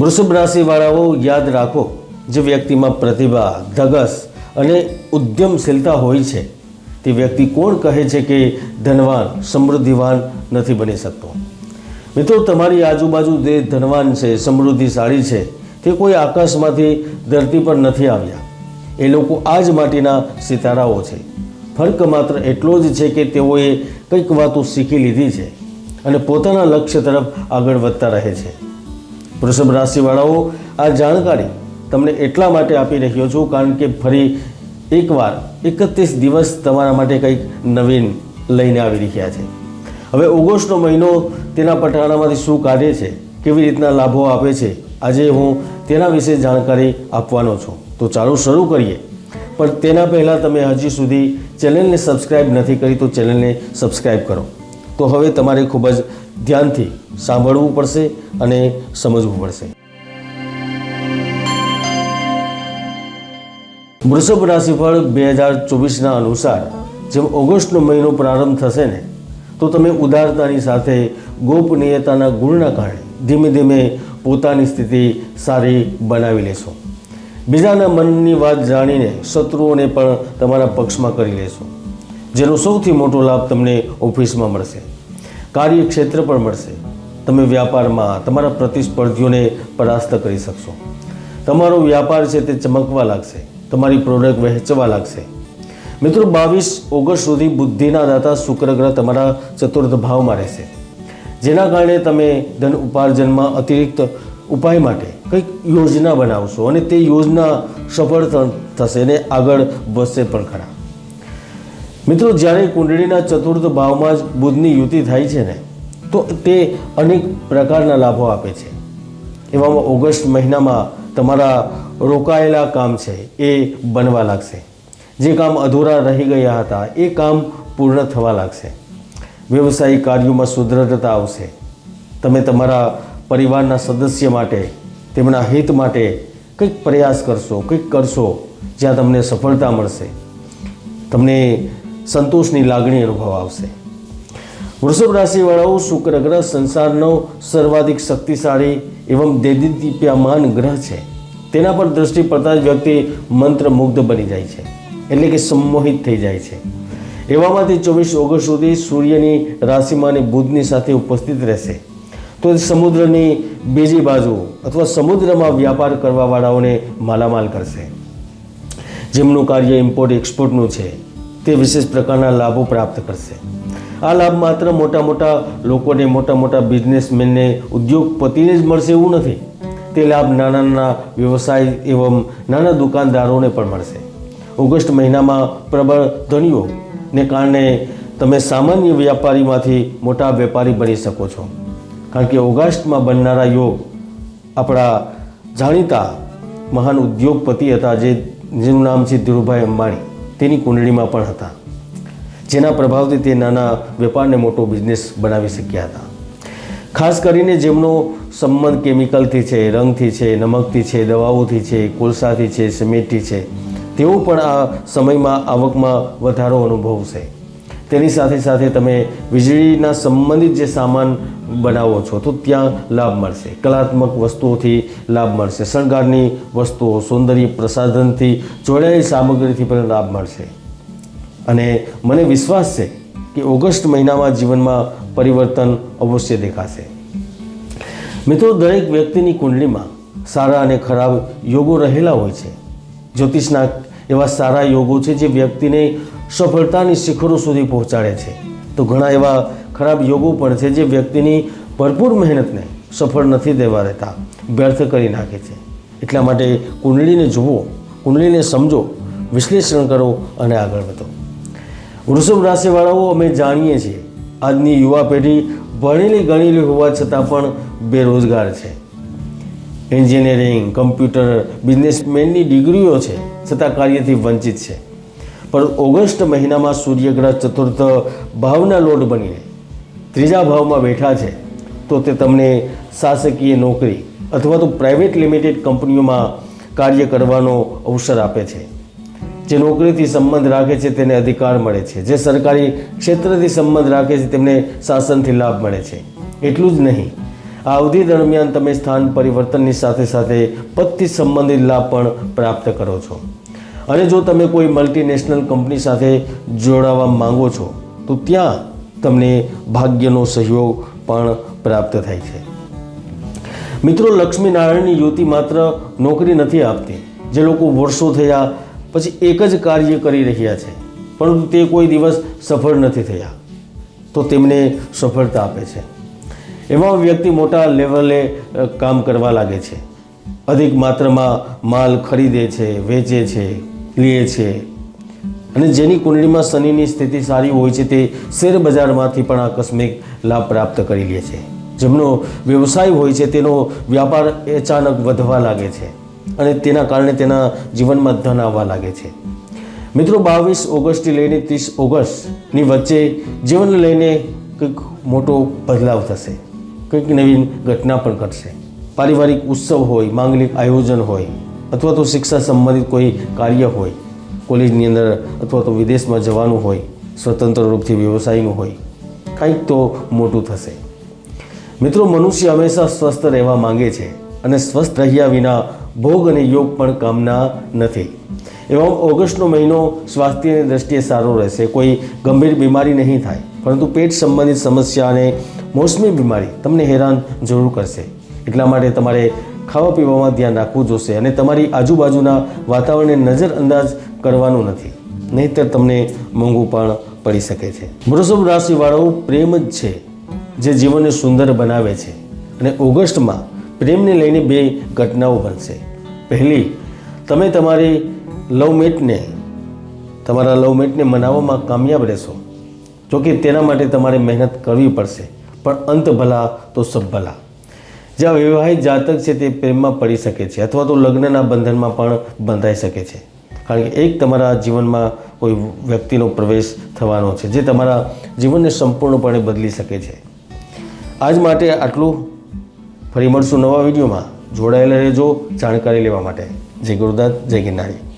વૃષભ રાશિવાળાઓ યાદ રાખો, જે વ્યક્તિમાં પ્રતિભા, ધગસ અને ઉદ્યમશીલતા હોય છે, તે વ્યક્તિ કોણ કહે છે કે ધનવાન, સમૃદ્ધિવાન નથી બની શકતો? મિત્રો, તમારી આજુબાજુ જે ધનવાન છે, સમૃદ્ધિશાળી છે, તે કોઈ આકાશમાંથી ધરતી પર નથી આવ્યા. એ લોકો આ જ માટીના સિતારાઓ છે. ફર્ક માત્ર એટલો જ છે કે તેઓએ કંઈક વાતો શીખી લીધી છે અને પોતાના લક્ષ્ય તરફ આગળ વધતા રહે છે. વૃષભ રાશિવાળાઓ આ જાણકારી તમને એટલા માટે આપી રહ્યો છું, કારણ કે ફરી એકવાર એકત્રીસ દિવસ તમારા માટે કંઈક નવીન લઈને આવી રહ્યા છે. હવે ઓગસ્ટનો મહિનો તેના પટાણામાંથી શું કાઢે છે, કેવી રીતના લાભો આપે છે, આજે હું તેના વિશે જાણકારી આપવાનો છું. તો ચાલો શરૂ કરીએ. પણ તેના પહેલાં તમે હજી સુધી ચેનલને સબસ્ક્રાઈબ નથી કરી, તો ચેનલને સબસ્ક્રાઈબ કરો. તો હવે તમારે ખૂબ જ ધ્યાનથી સાંભળવું પડશે અને સમજવું પડશે. વૃષભ રાશિફળ બે હજાર ચોવીસના અનુસાર જેમ ઓગસ્ટનો મહિનો પ્રારંભ થશે ને, તો તમે ઉદારતાની સાથે ગોપનીયતાના ગુણના કારણે ધીમે ધીમે પોતાની સ્થિતિ સારી બનાવી લેશો. બીજાના મનની વાત જાણીને શત્રુઓને પણ તમારા પક્ષમાં કરી લેશો, જેનો સૌથી મોટો લાભ તમને ઓફિસમાં મળશે. કાર્યક્ષેત્ર પણ મળશે. તમે વ્યાપારમાં તમારા પ્રતિસ્પર્ધીઓને પરાસ્ત કરી શકશો. તમારો વ્યાપાર છે તે ચમકવા લાગશે. તમારી પ્રોડક્ટ વહેંચવા લાગશે. મિત્રો, બાવીસ ઓગસ્ટ સુધી બુદ્ધિના દાતા શુક્ર ગ્રહ તમારા ચતુર્થ ભાવમાં રહેશે. જેના કારણે તમે ધન ઉપાર્જનમાં અતિરિક્ત ઉપાય માટે કંઈક યોજના બનાવશો અને તે યોજના સફળ થશે અને આગળ વધશે પણ ખરા. મિત્રો, જ્યારે કુંડળીના ચતુર્થ ભાવમાં જ બુધની યુતિ થાય છે ને, તો તે અનેક પ્રકારના લાભો આપે છે. એવામાં ઓગસ્ટ મહિનામાં તમારા રોકાયેલા કામ છે, એ બનવા લાગશે. જે કામ અધૂરા રહી ગયા હતા, એ કામ પૂર્ણ થવા લાગશે. વ્યવસાયિક કાર્યોમાં સુદ્રઢતા આવશે. તમે તમારા પરિવારના સદસ્ય માટે, તેમના હિત માટે કંઈક પ્રયાસ કરશો, કંઈક કરશો, જ્યાં તમને સફળતા મળશે. તમને સંતોષની લાગણી અનુભવ આવશે. વૃષભ રાશિવાળાઓ શુક્ર, ગ્રહ સંસારનો સર્વાધિક શક્તિશાળી એવં દેદીપ્યમાન ગ્રહ છે. તેના પર દૃષ્ટિ પડતા જ વ્યક્તિ મંત્રમુગ્ધ બની જાય છે, એટલે કે સંમોહિત થઈ જાય છે. એવામાંથી ચોવીસ ઓગસ્ટ સુધી સૂર્યની રાશિમાં અને બુધની સાથે ઉપસ્થિત રહેશે. તો સમુદ્રની બીજી બાજુ અથવા સમુદ્રમાં વ્યાપાર કરવાવાળાઓને માલામાલ કરશે. જેમનું કાર્ય ઇમ્પોર્ટ એક્સપોર્ટનું છે તે વિશેષ પ્રકારના લાભો પ્રાપ્ત કરશે. આ લાભ માત્ર મોટા મોટા લોકોને, મોટા મોટા બિઝનેસમેનને, ઉદ્યોગપતિને જ મળશે એવું નથી. તે લાભ નાના નાના વ્યવસાય એવમ નાના દુકાનદારોને પણ મળશે. ઓગસ્ટ મહિનામાં પ્રબળ ધનીઓને કારણે તમે સામાન્ય વ્યાપારીમાંથી મોટા વેપારી બની શકો છો. કારણ કે ઓગસ્ટમાં બનનારા યોગ આપણા જાણીતા મહાન ઉદ્યોગપતિ હતા જે, જેનું નામ છે ધીરુભાઈ અંબાણી. તેની કુંડળીમાં પણ હતા. જેના પ્રભાવથી તે નાના વેપારને મોટો બિઝનેસ બનાવી શક્યા હતા. ખાસ કરીને જેમનો સંબંધ કેમિકલથી છે, રંગથી છે, નમકથી છે, દવાઓથી છે, કોલસાથી છે, સિમેન્ટથી છે, તેઓ પણ આ સમયમાં આવકમાં વધારો અનુભવશે. તેની સાથે સાથે તમે વીજળીના સંબંધિત જે સામાન બનાવો છો, તો ત્યાં લાભ મળશે. કલાત્મક વસ્તુઓથી લાભ મળશે. શણગારની વસ્તુઓ સૌંદર્ય પ્રસાધનથી, જોડાયેલી સામગ્રીથી પણ લાભ મળશે. અને મને વિશ્વાસ છે કે ઓગસ્ટ મહિનામાં જીવનમાં પરિવર્તન અવશ્ય દેખાશે. મિત્રો, દરેક વ્યક્તિની કુંડલીમાં સારા અને ખરાબ યોગો રહેલા હોય છે. જ્યોતિષના એવા સારા યોગો છે જે વ્યક્તિને સફળતાની શિખરો સુધી પહોંચાડે છે. તો ઘણા એવા ખરાબ યોગો પણ છે જે વ્યક્તિની ભરપૂર મહેનતને સફળ નથી દેવા રહેતા વ્યર્થ કરી નાખે છે. એટલા માટે કુંડળીને જુઓ, કુંડળીને સમજો, વિશ્લેષણ કરો અને આગળ વધો. વૃષભ રાશિવાળાઓ અમે જાણીએ છીએ, આજની યુવા પેઢી ભણેલી ગણેલી હોવા છતાં પણ બેરોજગાર છે. એન્જિનિયરિંગ, કમ્પ્યુટર, બિઝનેસમેનની ડિગ્રીઓ છે, છતાં કાર્યથી વંચિત છે. પણ ઓગસ્ટ મહિનામાં સૂર્યગ્રહ ચતુર્થ ભાવના લોટ બનીને ત્રીજા ભાવમાં બેઠા છે, તો તે તમને શાસકીય નોકરી અથવા તો પ્રાઇવેટ લિમિટેડ કંપનીઓમાં કાર્ય કરવાનો અવસર આપે છે. જે નોકરીથી સંબંધ રાખે છે તેને અધિકાર મળે છે. જે સરકારી ક્ષેત્રથી સંબંધ રાખે છે તેમને શાસનથી લાભ મળે છે. એટલું જ નહીં, આ અવધિ દરમિયાન તમે સ્થાન પરિવર્તનની સાથે સાથે પદથી સંબંધિત લાભ પણ પ્રાપ્ત કરો છો. અને જો તમે કોઈ મલ્ટીનેશનલ કંપની સાથે જોડાવા માંગો છો, તો ત્યાં તમને ભાગ્યનો સહયોગ પણ પ્રાપ્ત થાય છે. મિત્રો, લક્ષ્મીનારાયણની યુતિ માત્ર નોકરી નથી આપતી, જે લોકો વર્ષો થયા પછી એક જ કાર્ય કરી રહ્યા છે, પરંતુ તે કોઈ દિવસ સફળ નથી થયા, તો તેમને સફળતા આપે છે. એમાં વ્યક્તિ મોટા લેવલે કામ કરવા લાગે છે. અધિક માત્રામાં માલ ખરીદે છે, વેચે છે લે છે. અને જેની કુંડળીમાં શનિની સ્થિતિ સારી હોય છે તે શેર બજારમાંથી પણ આકસ્મિક લાભ પ્રાપ્ત કરી લે છે. જેમનો વ્યવસાય હોય છે તેનો વ્યાપાર અચાનક વધવા લાગે છે અને તેના કારણે તેના જીવનમાં ધન આવવા લાગે છે. મિત્રો, બાવીસ ઓગસ્ટથી લઈને ત્રીસ ઓગસ્ટની વચ્ચે જીવનને લઈને કંઈક મોટો બદલાવ થશે. કંઈક નવીન ઘટના પણ ઘટશે. પારિવારિક ઉત્સવ હોય, માંગલિક આયોજન હોય અથવા તો શિક્ષા સંબંધિત કોઈ કાર્ય હોય, કોલેજની અંદર અથવા તો વિદેશમાં જવાનું હોય, સ્વતંત્ર રૂપથી વ્યવસાયનું હોય, કંઈક તો મોટું થશે. મિત્રો, મનુષ્ય હંમેશા સ્વસ્થ રહેવા માંગે છે અને સ્વસ્થ રહ્યા વિના ભોગ અને યોગ પણ કામના નથી. એવા ઓગસ્ટનો મહિનો સ્વાસ્થ્યની દ્રષ્ટિએ સારો રહેશે. કોઈ ગંભીર બીમારી નહીં થાય, પરંતુ પેટ સંબંધિત સમસ્યા અને મોસમી બીમારી તમને હેરાન જરૂર કરશે. એટલા માટે તમારે ખાવા પીવામાં ધ્યાન રાખવું જોશે અને તમારી આજુબાજુના વાતાવરણને નજરઅંદાજ કરવાનું નથી. નહીંતર તમને મોંઘું પણ પડી શકે છે. વૃષભ રાશિવાળાઓ પ્રેમ જ છે, જે જીવનને સુંદર બનાવે છે અને ઓગસ્ટમાં પ્રેમને લઈને બે ઘટનાઓ બનશે. પહેલી, તમે તમારી લવમેટને તમારા લવમેટને મનાવવામાં કામયાબ રહેશો. જોકે તેના માટે તમારે મહેનત કરવી પડશે, પણ અંત ભલા તો સબ ભલા. જ્યાં વિવાહિત જાતક છે તે પ્રેમમાં પડી શકે છે અથવા તો લગ્નના બંધનમાં પણ બંધાઈ શકે છે. કારણ કે એક તમારા જીવનમાં કોઈ વ્યક્તિનો પ્રવેશ થવાનો છે જે તમારા જીવનને સંપૂર્ણપણે બદલી શકે છે. આજ માટે આટલું. ફરી મળશું નવા વિડીયોમાં. જોડાયેલા રહેજો. જાણકારી લેવા માટે. જય ગુરુદાસ જય ગિરનારી.